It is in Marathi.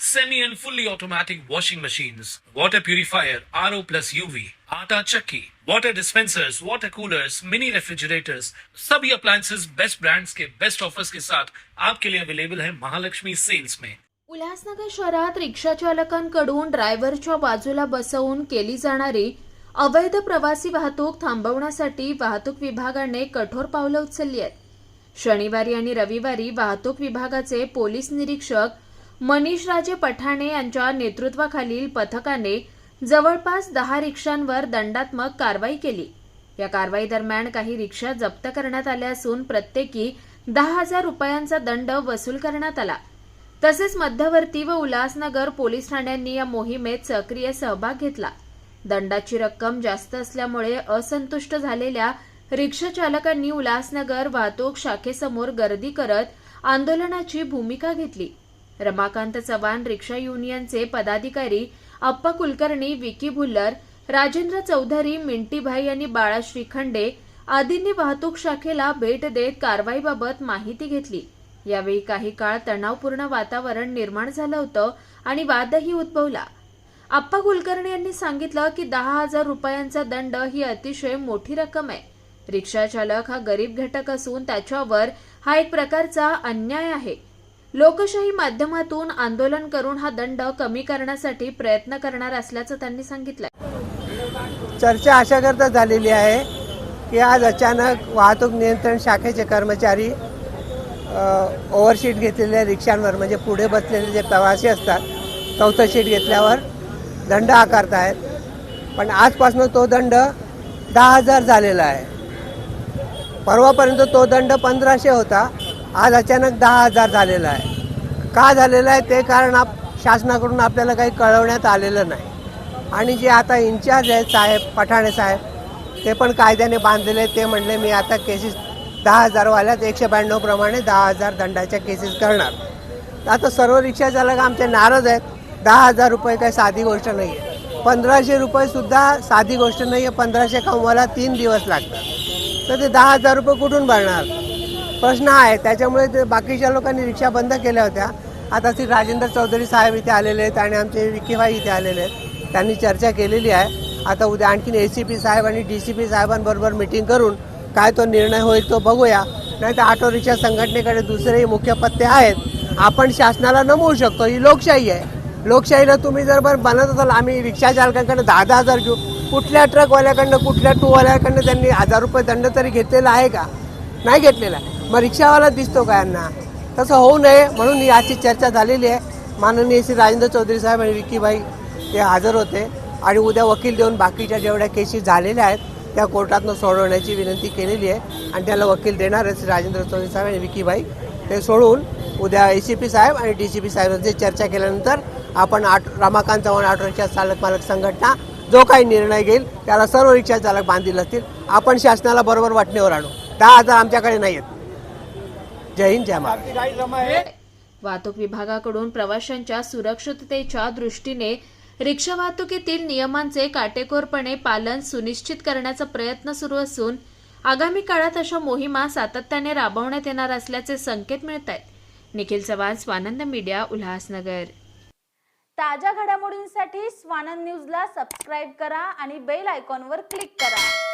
semi and fully automatic washing machines, water purifier, RO plus UV, आटा चक्की, water dispensers, water coolers, mini refrigerators, सभी appliances. बेस्ट brands के बेस्ट ऑफर्स के साथ आपके लिए अवेलेबल है महालक्ष्मी सेल्स में उल्हासनगर शहरात रिक्षा चालकांकडून ड्रायव्हरच्या बाजूला बसवून केली जाणारी अवैध प्रवासी वाहतूक थांबवण्यासाठी वाहतूक विभागाने कठोर पावलं उचलली आहेत. शनिवारी आणि रविवारी वाहतूक विभागाचे पोलीस निरीक्षक मनीषराजे पठाणे यांच्या नेतृत्वाखालील पथकाने जवळपास दहा रिक्षांवर दंडात्मक कारवाई केली. या कारवाई दरम्यान काही रिक्षा जप्त करण्यात आल्या असून प्रत्येकी दहा हजार रुपयांचा दंड वसूल करण्यात आला. तसेच मध्यवर्ती व उल्हासनगर पोलीस ठाण्यांनी या मोहिमेत सक्रिय सहभाग घेतला. दंडाची रक्कम जास्त असल्यामुळे असंतुष्ट झालेल्या रिक्षा चालकांनी उल्हासनगर वाहतूक शाखेसमोर गर्दी करत आंदोलनाची भूमिका घेतली. रमाकांत चव्हाण रिक्षा युनियनचे पदाधिकारी अप्पा कुलकर्णी विकी भुल्लर राजेंद्र चौधरी मिंटीभाई आणि बाळा श्रीखंडे आदींनी वाहतूक शाखेला भेट देत कारवाईबाबत माहिती घेतली. यावेळी काही काळ तणावपूर्ण वातावरण निर्माण झालं होतं आणि वादही उद्भवला. आप्पा कुलकर्णी यांनी सांगितलं की दहा हजार रुपयांचा दंड ही अतिशय मोठी रक्कम आहे. रिक्षा चालक हा गरीब घटक असून त्याच्यावर हा एक प्रकारचा अन्याय आहे. लोकशाही माध्यमातून आंदोलन करून हा दंड कमी करण्यासाठी प्रयत्न करणार असल्याचं त्यांनी सांगितलं चर्चा अशा करता झालेली आहे की आज अचानक वाहतूक नियंत्रण शाखेचे कर्मचारी ओव्हरशीट घेतलेल्या रिक्षांवर म्हणजे पुढे बसलेले जे प्रवासी असतात चौथं शीट घेतल्यावर दंड आकारतायत. पण आजपासून तो दंड दहा हजार झालेला आहे. परवापर्यंत तो दंड पंधराशे होता. आज अचानक दहा हजार झालेला आहे. का झालेला आहे? ते कारण आप शासनाकडून आपल्याला काही कळवण्यात आलेलं नाही. आणि जे आता इन्चार्ज आहेत साहेब पठाणे साहेब ते पण कायद्याने बांधलेले आहेत. ते म्हणले मी आता केसेस दहा हजारवाल्यात एकशे ब्याण्णव प्रमाणे दहा हजार दंडाच्या केसेस करणार. आता सर्व रिक्षा चालक आमचे नाराज आहेत. दहा हजार रुपये काही साधी गोष्ट नाही आहे पंधराशे रुपयेसुद्धा साधी गोष्ट नाही आहे पंधराशे कमवायला तीन दिवस लागतात. तर ते दहा हजार रुपये कुठून भरणार? प्रश्न आहे. त्याच्यामुळे ते बाकीच्या लोकांनी रिक्षा बंद केल्या होत्या. आता श्री राजेंद्र चौधरी साहेब इथे आलेले आहेत आणि आमचे विकीभाई इथे आलेले आहेत. त्यांनी चर्चा केलेली आहे. आता उद्या आणखीन ए सी पी साहेब आणि डी सी पी साहेबांबरोबर मिटिंग करून काय तो निर्णय होईल तो बघूया. नाही तर ऑटो रिक्षा संघटनेकडे दुसरेही मुख्य पत्ते आहेत. आपण शासनाला नमवू शकतो. ही लोकशाही आहे. लोकशाहीला तुम्ही जर बरं बनत असाल आम्ही रिक्षा चालकांकडे दहा दहा हजार घेऊ. कुठल्या ट्रकवाल्याकडनं कुठल्या टूवाल्याकडनं त्यांनी हजार रुपये दंड तरी घेतलेला आहे का? नाही घेतलेला आहे. मग रिक्षावाला दिसतो का यांना? तसं होऊ नये म्हणून ही चर्चा झालेली आहे. माननीय श्री राजेंद्र चौधरी साहेब आणि विकीबाई ते हजर होते आणि उद्या वकील देऊन बाकीच्या जेवढ्या केसेस झालेल्या आहेत त्या कोर्टातनं सोडवण्याची विनंती केलेली आहे आणि त्याला वकील देणार आहे श्री राजेंद्र चौधरी साहेब आणि विकीबाई. ते सोडून उद्या ए सी पी साहेब आणि डी सी पी साहेबांची चर्चा केल्यानंतर आपण आट रमाकांत चव्हाण ऑटो रिक्षा चालक मालक संघटना जो काही निर्णय घेईल त्याला सर्व रिक्षा चालक बांधील असतील. आपण शासनाला बरोबर वाटणीवर आणू. दहा हजार आमच्याकडे नाही आहेत. जय हिंद जय महाराष्ट्र वाहतूक विभागाकडून प्रवाशांच्या सुरक्षिततेच्या दृष्टीने रिक्षा वाहतुकीतील नियमांचे काटेकोरपणे पालन सुनिश्चित करण्याचा प्रयत्न सुरू असून आगामी काळात अशा मोहिमा सातत्याने राबवण्यात येणार असल्याचे संकेत मिळत आहेत निखिल चव्हाण स्वानंद मीडिया उल्हासनगर. ताज्या घडामोडींसाठी स्वानंद न्यूजला सबस्क्राईब करा आणि बेल आयकॉनवर क्लिक करा.